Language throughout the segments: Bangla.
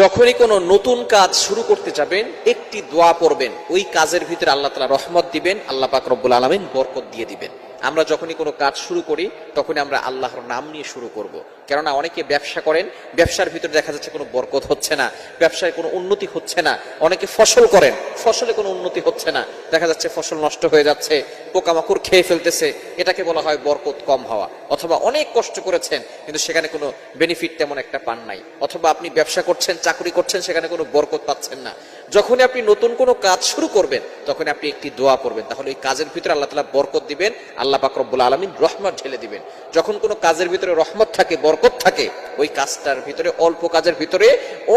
যখনই কোনো নতুন কাজ শুরু করতে যাবেন, একটি দোয়া পড়বেন। ওই কাজের ভিতরে আল্লাহ তালা রহমত দিবেন, আল্লাহ পাক রব্বুল আলমিন বরকত দিয়ে দিবেন। আমরা যখনই কোনো কাজ শুরু করি, তখনই আমরা আল্লাহর নাম নিয়ে শুরু করব। কেননা অনেকে ব্যবসা করেন, ব্যবসার ভিতরে দেখা যাচ্ছে কোনো বরকত হচ্ছে না, ব্যবসায় কোনো উন্নতি হচ্ছে না। অনেকে ফসল করেন, ফসলে কোনো উন্নতি হচ্ছে না। দেখা যাচ্ছে ফসল নষ্ট হয়ে যাচ্ছে, পোকামাকড় খেয়ে ফেলতেছে, এটাকে বলা হয় বরকত কম হওয়া। অথবা অনেক কষ্ট করেছেন, কিন্তু সেখানে কোনো বেনিফিট তেমন একটা পান নাই। অথবা আপনি ব্যবসা করছেন, চাকরি করছেন, সেখানে কোনো বরকত পাচ্ছেন না। যখনই আপনি নতুন কোনো কাজ শুরু করবেন তখন আপনি একটি দোয়া করবেন। তাহলে ওই কাজের ভিতরে আল্লাহ তালা বরকত দিবেন, আল্লাহ পাক রব্বুল আলমিন রহমত ঢেলে দিবেন। যখন কোনো কাজের ভিতরে রহমত থাকে, বরকত থাকে, ওই কাজটার ভিতরে, অল্প কাজের ভিতরে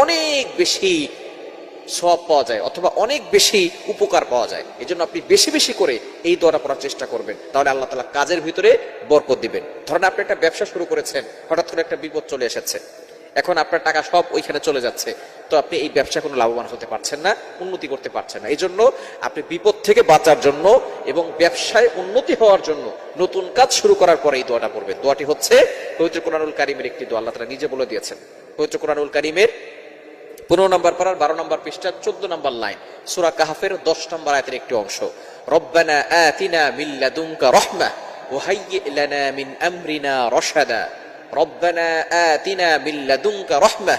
অনেক বেশি সব পাওয়া যায়, অথবা অনেক বেশি উপকার পাওয়া যায়। এই জন্য আপনি বেশি বেশি করে এই দোয়াটা পড়ার চেষ্টা করবেন। তাহলে আল্লাহ তালা কাজের ভিতরে বরকত দিবেন। ধরেন আপনি একটা ব্যবসা শুরু করেছেন, হঠাৎ করে একটা বিপদ চলে এসেছে। এখন আপনার টাকা সব ওইখানে চলে যাচ্ছে। তো আপনি এই ব্যবসা কোনো লাভবান হতে পারছেন না, উন্নতি করতে পারছেন না। এই জন্য আপনি বিপদ থেকে বাঁচার জন্য এবং ব্যবসায় উন্নতি হওয়ার জন্য নতুন কাজ শুরু করার পরে এই দোয়াটা পড়বেন। দোয়াটি হচ্ছে পবিত্র কোরআনুল কারিমের একটি দোয়া, আল্লাহ তালা নিজে বলে দিয়েছেন। পবিত্র কোরআনুল কারিমের পনেরো নম্বর পারার, বারো নম্বর পৃষ্ঠা চোদ্দ নম্বর লাইন, সুরা কাহাফের দশ নম্বর আয়তের একটি অংশ। রব্বানা আতিনা মিল্লাদুনকা রহমা ওহাইয়্যি লানা মিন আমরিনা রশাদা। রব্বানা আতিনা মিল্লাদুনকা রহমা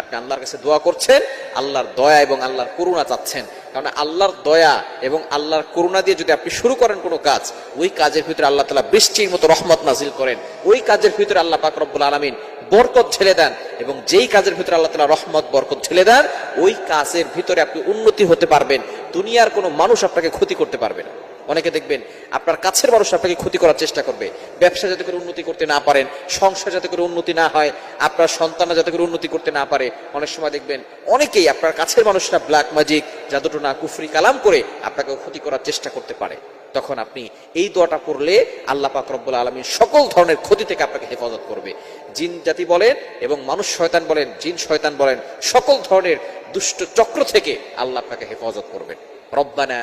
আপনি আল্লাহর কাছে দোয়া করছেন, আল্লাহর দয়া এবং আল্লাহর করুণা চাচ্ছেন। কারণ আল্লাহর দয়া এবং আল্লাহর করুণা দিয়ে যদি আপনি শুরু করেন কোনো কাজ, ওই কাজের ভিতরে আল্লাহ তালা বৃষ্টির মতো রহমত নাজিল করেন। ওই কাজের ভিতরে আল্লাহ পাক রব্বুল আলমিন বরকত ঠেলে দেন এবং যেই কাজের ভিতরে আল্লাহ তালা রহমত, বরকত ঠেলে দেন, ওই কাজের ভিতরে আপনি উন্নতি হতে পারবেন। দুনিয়ার কোনো মানুষ আপনাকে ক্ষতি করতে পারবে না। অনেকে দেখবেন আপনার কাছের মানুষ আপনাকে ক্ষতি করার চেষ্টা করবে। ব্যবসা যাতে করে উন্নতি করতে না পারেন, সংসার যাতে করে উন্নতি না হয়, আপনার সন্তানরা যাতে করে উন্নতি করতে না পারে, অনেক সময় দেখবেন অনেকেই আপনার কাছের মানুষরা ব্ল্যাক ম্যাজিক জাদুটনা, কুফরি, কালাম করে আপনাকে ক্ষতি করার চেষ্টা করতে পারে। তখন আপনি এই দোয়াটা পড়লে আল্লাহ পাক রব্বুল আলমীর সকল ধরনের ক্ষতি থেকে আপনাকে হেফাজত করবে। জিন জাতি বলেন এবং মানুষ শয়তান বলেন, জিন শয়তান বলেন, সকল ধরনের দুষ্ট চক্র থেকে আল্লাহ আপনাকে হেফাজত করবেন। রব্বানা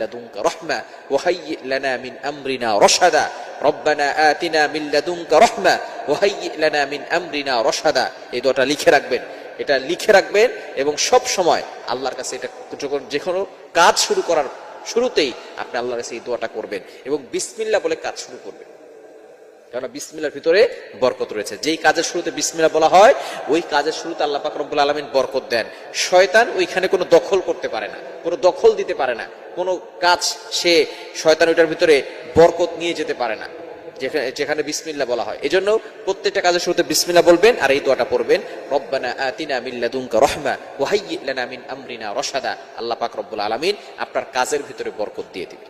لدنك رحمة وهيئ لنا من أمرنا رشدا রসাদা آتنا من لدنك رحمة وهيئ لنا من أمرنا রসাদা এই দুটা লিখে রাখবেন। এটা লিখে রাখবেন এবং সব সময় আল্লাহর কাছে এটা যখন যে কোনো কাজ শুরু করার শুরুতেই আপনি আল্লাহর কাছে এই দোয়াটা করবেন এবং বিসমিল্লাহ বলে কাজ শুরু করবেন। কেননা বিসমিল্লার ভিতরে বরকত রয়েছে। যেই কাজের শুরুতে বিসমিল্লা বলা হয়, ওই কাজের শুরুতে আল্লাহ পাক রব্বুল আলমিন বরকত দেন। শয়তান ওইখানে কোনো দখল করতে পারে না, কোনো দখল দিতে পারে না। কোনো কাজ সে শয়তান ওইটার ভিতরে বরকত নিয়ে যেতে পারে না, যেখানে যেখানে বিসমিল্লা বলা হয়। এজন্য প্রত্যেকটা কাজের শুরুতে বিসমিল্লা বলবেন আর এই দোয়াটা পড়বেন, রব্বানা আতিনা মিল্লাদুনকা রহমা ওয়াহাইয়্যি লানা মিন আমরিনা রশাদা। আল্লাহ পাক রব্বুল আলামিন আপনার কাজের ভিতরে বরকত দিয়ে দিবেন।